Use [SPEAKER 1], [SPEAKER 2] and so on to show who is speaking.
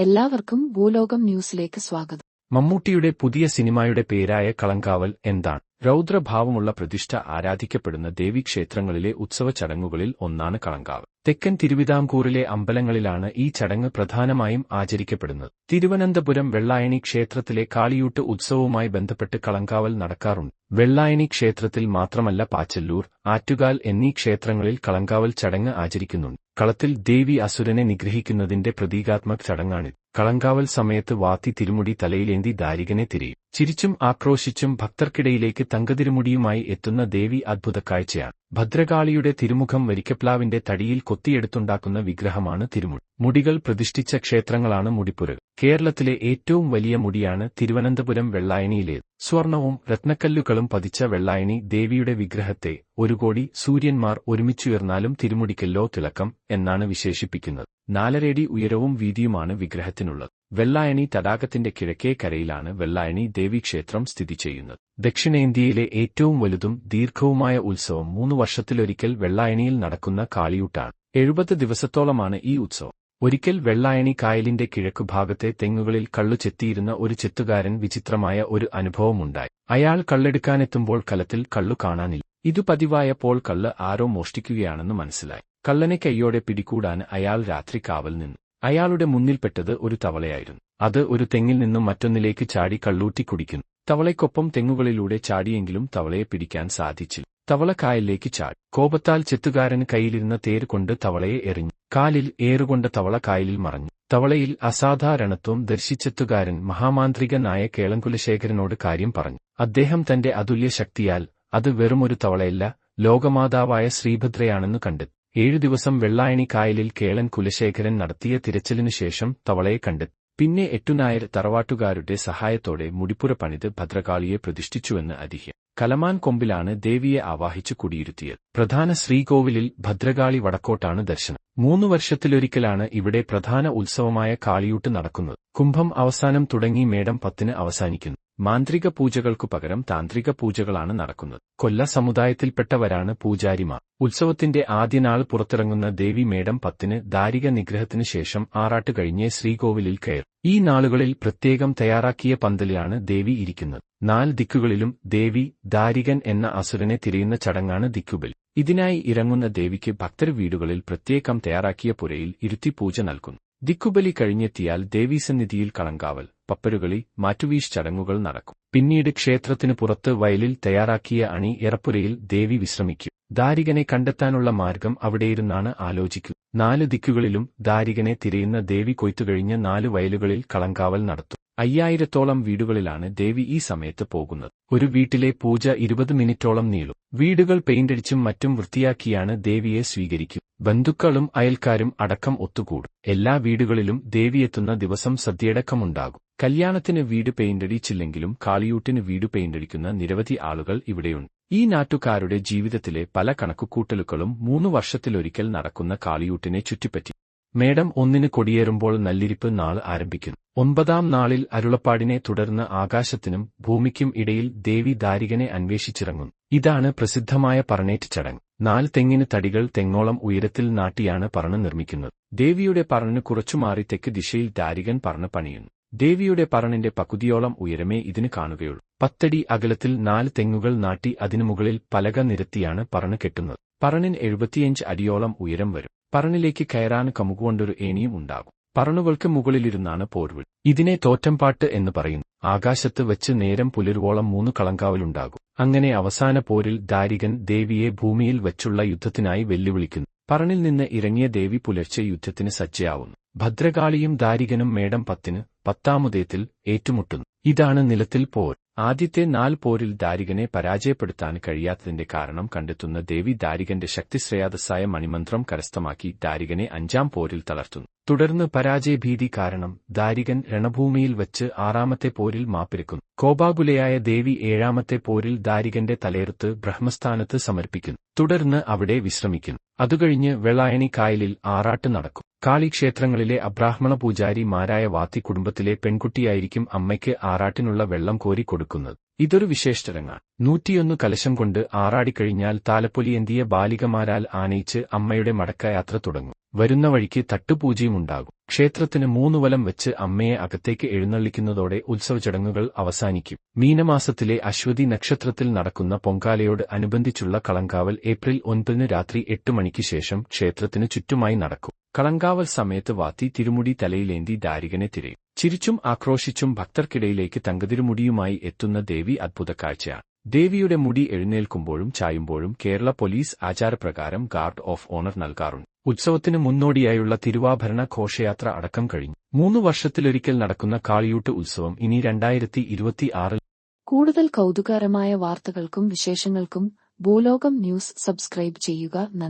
[SPEAKER 1] എല്ലാവർക്കും ഭൂലോകം ന്യൂസിലേക്ക് സ്വാഗതം.
[SPEAKER 2] മമ്മൂട്ടിയുടെ പുതിയ സിനിമയുടെ പേരായ കളങ്കാവൽ എന്താണ്? രൗദ്രഭാവമുള്ള പ്രതിഷ്ഠ ആരാധിക്കപ്പെടുന്ന ദേവീക്ഷേത്രങ്ങളിലെ ഉത്സവ ചടങ്ങുകളിൽ ഒന്നാണ് കളങ്കാവ് തെക്കൻ തിരുവിതാംകൂറിലെ അമ്പലങ്ങളിലാണ് ഈ ചടങ്ങ് പ്രധാനമായും ആചരിക്കപ്പെടുന്നത്. തിരുവനന്തപുരം വെള്ളായണി ക്ഷേത്രത്തിലെ കാളിയൂട്ട് ഉത്സവവുമായി ബന്ധപ്പെട്ട് കളങ്കാവൽ നടക്കാറുണ്ട്. വെള്ളായണി ക്ഷേത്രത്തിൽ മാത്രമല്ല പാച്ചല്ലൂർ ആറ്റുകാൽ എന്നീ ക്ഷേത്രങ്ങളിൽ കളങ്കാവൽ ചടങ്ങ് ആചരിക്കുന്നുണ്ട്. കളത്തിൽ ദേവി അസുരനെ നിഗ്രഹിക്കുന്നതിന്റെ പ്രതീകാത്മക ചടങ്ങാണിത്. കളങ്കാവൽ സമയത്ത് വാത്തി തിരുമുടി തലയിലേന്തി ദാരികനെ തിരിയും. ചിരിച്ചും ആക്രോശിച്ചും ഭക്തർക്കിടയിലേക്ക് തങ്കതിരുമുടിയുമായി എത്തുന്ന ദേവി അദ്ഭുത കാഴ്ചയാണ്. ഭദ്രകാളിയുടെ തിരുമുഖം വരിക്കപ്ലാവിന്റെ തടിയിൽ കൊത്തിയെടുത്തുണ്ടാക്കുന്ന വിഗ്രഹമാണ് തിരുമുടി. മുടികൾ പ്രതിഷ്ഠിച്ച ക്ഷേത്രങ്ങളാണ് മുടിപ്പുരകൾ. കേരളത്തിലെ ഏറ്റവും വലിയ മുടിയാണ് തിരുവനന്തപുരം വെള്ളായണിയിലേത് സ്വർണവും രത്നക്കല്ലുകളും പതിച്ച വെള്ളായണി ദേവിയുടെ വിഗ്രഹത്തെ ഒരു കോടി സൂര്യന്മാർ ഒരുമിച്ചുയർന്നാലും തിരുമുടിക്കല്ലോ തിളക്കം എന്നാണ് വിശേഷിപ്പിക്കുന്നത്. നാലരേടി ഉയരവും വീതിയുമാണ് വിഗ്രഹത്തിനുള്ളത്. വെള്ളായണി തടാകത്തിന്റെ കിഴക്കേ കരയിലാണ് വെള്ളായണി ദേവീക്ഷേത്രം സ്ഥിതി ചെയ്യുന്നത്. ദക്ഷിണേന്ത്യയിലെ ഏറ്റവും വലുതും ദീർഘവുമായ ഉത്സവം മൂന്ന് വർഷത്തിലൊരിക്കൽ വെള്ളായണിയിൽ നടക്കുന്ന കാളിയൂട്ടാണ്. എഴുപത് ദിവസത്തോളമാണ് ഈ ഉത്സവം. ഒരിക്കൽ വെള്ളായണി കായലിന്റെ കിഴക്കുഭാഗത്തെ തെങ്ങുകളിൽ കള്ളു ചെത്തിയിരുന്ന ഒരു ചെത്തുകാരൻ വിചിത്രമായ ഒരു അനുഭവമുണ്ടായി. അയാൾ കള്ളെടുക്കാനെത്തുമ്പോൾ കലത്തിൽ കള്ളു കാണാനില്ല. ഇതു പതിവായപ്പോൾ കള്ള് ആരോ മോഷ്ടിക്കുകയാണെന്ന് മനസ്സിലായി. കള്ളനെ കൈയോടെ പിടികൂടാൻ അയാൾ രാത്രി കാവൽ നിന്നു. അയാളുടെ മുന്നിൽപ്പെട്ടത് ഒരു തവളയായിരുന്നു. അത് ഒരു തെങ്ങിൽ നിന്നും മറ്റൊന്നിലേക്ക് ചാടി കള്ളൂറ്റി കുടിക്കുന്നു. തവളയ്ക്കൊപ്പം തെങ്ങുകളിലൂടെ ചാടിയെങ്കിലും തവളയെ പിടിക്കാൻ സാധിച്ചില്ല. തവള കായലിലേക്ക് ചാടി. കോപത്താൽ ചെത്തുകാരൻ കയ്യിലിരുന്ന തേര് കൊണ്ട് തവളയെ എറിഞ്ഞു. കാലിൽ ഏറുകൊണ്ട തവള കായലിൽ മറഞ്ഞു. തവളയിൽ അസാധാരണത്വം ദർശിച്ചെത്തുകാരൻ മഹാമാന്ത്രികനായ കേളങ്കുലശേഖരനോട് കാര്യം പറഞ്ഞു. അദ്ദേഹം തന്റെ അതുല്യ ശക്തിയാൽ അത് വെറുമൊരു തവളയല്ല ലോകമാതാവായ ശ്രീഭദ്രയാണെന്ന് കണ്ടെത്തി. ഏഴു ദിവസം വെള്ളായണി കായലിൽ കേളൻ കുലശേഖരൻ നടത്തിയ തിരച്ചിലിനുശേഷം തവളയെ കണ്ടെത്തി. പിന്നെ എട്ടുനായർ തറവാട്ടുകാരുടെ സഹായത്തോടെ മുടിപ്പുര പണിത് ഭദ്രകാളിയെ പ്രതിഷ്ഠിച്ചുവെന്ന് അതിഹ്യം. കലമാൻ കൊമ്പിലാണ് ദേവിയെ ആവാഹിച്ചു കുടിയിരുത്തിയത്. പ്രധാന ശ്രീകോവിലിൽ ഭദ്രകാളി വടക്കോട്ടാണ് ദർശനം. മൂന്നു വർഷത്തിലൊരിക്കലാണ് ഇവിടെ പ്രധാന ഉത്സവമായ കാളിയൂട്ട് നടക്കുന്നത്. കുംഭം അവസാനം തുടങ്ങി മേടം പത്തിന് അവസാനിക്കുന്നു. മാന്ത്രിക പൂജകൾക്കു പകരം താന്ത്രിക പൂജകളാണ് നടക്കുന്നത്. കൊല്ല സമുദായത്തിൽപ്പെട്ടവരാണ് പൂജാരിമാർ. ഉത്സവത്തിന്റെ ആദ്യനാൾ പുറത്തിറങ്ങുന്ന ദേവി മേടം പത്തിന് ദാരിക നിഗ്രഹത്തിനു ശേഷം ആറാട്ട് കഴിഞ്ഞ് ശ്രീകോവിലിൽ കയർ ഈ നാളുകളിൽ പ്രത്യേകം തയ്യാറാക്കിയ പന്തലിലാണ് ദേവി ഇരിക്കുന്നത്. നാല് ദിക്കുകളിലും ദേവി ദാരികൻ എന്ന അസുരനെ തിരയുന്ന ചടങ്ങാണ് ദിക്കുബിൽ ഇതിനായി ഇറങ്ങുന്ന ദേവിക്ക് ഭക്തർ വീടുകളിൽ പ്രത്യേകം തയ്യാറാക്കിയ പുരയിൽ ഇരുത്തി പൂജ നൽകുന്നു. ദിക്കുബലി കഴിഞ്ഞെത്തിയാൽ ദേവീസന്നിധിയിൽ കളങ്കാവൽ പപ്പരുകളി മാറ്റുവീശ് ചടങ്ങുകൾ നടക്കും. പിന്നീട് ക്ഷേത്രത്തിന് പുറത്ത് വയലിൽ തയ്യാറാക്കിയ അണി എറപ്പുരയിൽ ദേവി വിശ്രമിക്കും. ദാരികനെ കണ്ടെത്താനുള്ള മാർഗം അവിടെയിരുന്നാണ് ആലോചിക്കുക. നാല് ദിക്കുകളിലും ദാരികനെ തിരയുന്ന ദേവി കൊയ്ത്തുകഴിഞ്ഞ് നാല് വയലുകളിൽ കളങ്കാവൽ നടത്തും. അയ്യായിരത്തോളം വീടുകളിലാണ് ദേവി ഈ സമയത്ത് പോകുന്നത്. ഒരു വീട്ടിലെ പൂജ ഇരുപത് മിനിറ്റോളം നീളും. വീടുകൾ പെയിന്റടിച്ചും മറ്റും വൃത്തിയാക്കിയാണ് ദേവിയെ സ്വീകരിക്കും. ബന്ധുക്കളും അയൽക്കാരും അടക്കം ഒത്തുകൂടും. എല്ലാ വീടുകളിലും ദേവിയെത്തുന്ന ദിവസം സദ്യയടക്കമുണ്ടാകും. കല്യാണത്തിന് വീട് പെയിന്റടിച്ചില്ലെങ്കിലും കാളിയൂട്ടിന് വീട് പെയിന്റടിക്കുന്ന നിരവധി ആളുകൾ ഇവിടെയുണ്ട്. ഈ നാട്ടുകാരുടെ ജീവിതത്തിലെ പല കണക്കുകൂട്ടലുകളും മൂന്നു വർഷത്തിലൊരിക്കൽ നടക്കുന്ന കാളിയൂട്ടിനെ ചുറ്റിപ്പറ്റി മേടം ഒന്നിന് കൊടിയേറുമ്പോൾ നല്ലിരിപ്പ് നാൾ ആരംഭിക്കുന്നു. ഒൻപതാം നാളിൽ അരുളപ്പാടിനെ തുടർന്ന് ആകാശത്തിനും ഭൂമിക്കും ഇടയിൽ ദേവി ദാരികനെ അന്വേഷിച്ചിറങ്ങുന്നു. ഇതാണ് പ്രസിദ്ധമായ പറണേറ്റ് ചടങ്ങ്. നാല് തെങ്ങിന് തടികൾ തെങ്ങോളം ഉയരത്തിൽ നാട്ടിയാണ് പറണ് നിർമ്മിക്കുന്നത്. ദേവിയുടെ പറണിന് കുറച്ചുമാറി തെക്ക് ദിശയിൽ ദാരികൻ പറണ് പണിയുന്നു. ദേവിയുടെ പറണിന്റെ പകുതിയോളം ഉയരമേ ഇതിന് കാണുകയുള്ളൂ. പത്തടി അകലത്തിൽ നാല് തെങ്ങുകൾ നാട്ടി അതിനു മുകളിൽ പലക നിരത്തിയാണ് പറണ് കെട്ടുന്നത്. പറണിന് എഴുപത്തിയഞ്ച് അടിയോളം ഉയരം വരും. പറണിലേക്ക് കയറാൻ കമുകൊണ്ടൊരു ഏണിയും ഉണ്ടാകും. പറണുകൾക്ക് മുകളിലിരുന്നാണ് പോർവിൾ ഇതിനെ തോറ്റംപാട്ട് എന്ന് പറയുന്നു. ആകാശത്ത് വെച്ച് നേരം പുലരുവോളം മൂന്ന് കളങ്കാവലുണ്ടാകും. അങ്ങനെ അവസാന പോരിൽ ദാരികൻ ദേവിയെ ഭൂമിയിൽ വെച്ചുള്ള യുദ്ധത്തിനായി വെല്ലുവിളിക്കുന്നു. പറണിൽ നിന്ന് ഇറങ്ങിയ ദേവി പുലർച്ചെ യുദ്ധത്തിന് സജ്ജയാവുന്നു. ഭദ്രകാളിയും ദാരികനും മേടം പത്തിന് പത്താമുദയത്തിൽ ഏറ്റുമുട്ടുന്നു. ഇതാണ് നിലത്തിൽ പോർ. ആദ്യത്തെ നാല് പോരിൽ ദാരികനെ പരാജയപ്പെടുത്താൻ കഴിയാത്തതിന്റെ കാരണം കണ്ടെത്തുന്ന ദേവി ദാരികന്റെ ശക്തിശ്രയാദസായ മണിമന്ത്രം കരസ്ഥമാക്കി ദാരികനെ അഞ്ചാം പോരിൽ തളർത്തുന്നു. തുടർന്ന് പരാജയഭീതി കാരണം ദാരികൻ രണഭൂമിയിൽ വച്ച് ആറാമത്തെ പോരിൽ മാപ്പിരക്കുന്നു. കോപാകുലയായ ദേവി ഏഴാമത്തെ പോരിൽ ദാരികന്റെ തലയെടുത്ത് ബ്രഹ്മസ്ഥാനത്ത് സമർപ്പിക്കുന്നു. തുടർന്ന് അവിടെ വിശ്രമിക്കും അതുകഴിഞ്ഞ് വെള്ളായണി കായലിൽ ആറാട്ട് നടക്കും. കാളിക്ഷേത്രങ്ങളിലെ അബ്രാഹ്മണ പൂജാരിമാരായ വാത്തി കുടുംബത്തിലെ പെൺകുട്ടിയായിരിക്കും അമ്മയ്ക്ക് ആറാട്ടിനുള്ള വെള്ളം കോരി കൊടുക്കുന്നത് ഇതൊരു വിശേഷചടങ്ങ നൂറ്റിയൊന്ന് കലശം കൊണ്ട് ആറാടിക്കഴിഞ്ഞാൽ താലപ്പൊലിയേന്തിയ ബാലികമാരാൽ ആനയിച്ച് അമ്മയുടെ മടക്കയാത്ര തുടങ്ങും. വരുന്ന വഴിക്ക് തട്ടുപൂജയും ഉണ്ടാകും. ക്ഷേത്രത്തിന് മൂന്നുവലം വെച്ച് അമ്മയെ അകത്തേക്ക് എഴുന്നള്ളിക്കുന്നതോടെ ഉത്സവ ചടങ്ങുകൾ അവസാനിക്കും. മീനമാസത്തിലെ അശ്വതി നക്ഷത്രത്തിൽ നടക്കുന്ന പൊങ്കാലയോട് അനുബന്ധിച്ചുള്ള കളങ്കാവൽ ഏപ്രിൽ ഒൻപതിന് രാത്രി എട്ട് മണിക്ക് ശേഷം ക്ഷേത്രത്തിന് ചുറ്റുമായി നടക്കും. കളങ്കാവൽ സമയത്ത് വാത്തി തിരുമുടി തലയിലേന്തി ദാരികനെ തിരയും. ചിരിച്ചും ആക്രോശിച്ചും ഭക്തർക്കിടയിലേക്ക് തങ്കതിരുമുടിയുമായി എത്തുന്ന ദേവി അദ്ഭുത കാഴ്ചയാണ് ദേവിയുടെ മുടി എഴുന്നേൽക്കുമ്പോഴും ചായുമ്പോഴും കേരള പോലീസ് ആചാരപ്രകാരം ഗാർഡ് ഓഫ് ഓണർ നൽകാറുണ്ട്. ഉത്സവത്തിന് മുന്നോടിയായുള്ള തിരുവാഭരണ ഘോഷയാത്ര അടക്കം കഴിഞ്ഞു. മൂന്ന് വർഷത്തിലൊരിക്കൽ നടക്കുന്ന കാളിയൂട്ട് ഉത്സവം ഇനി രണ്ടായിരത്തി ഇരുപത്തിയാറിൽ
[SPEAKER 1] കൂടുതൽ കൗതുകകരമായ വാർത്തകൾക്കും വിശേഷങ്ങൾക്കും ഭൂലോകം ന്യൂസ് സബ്സ്ക്രൈബ് ചെയ്യുക നന്ദി.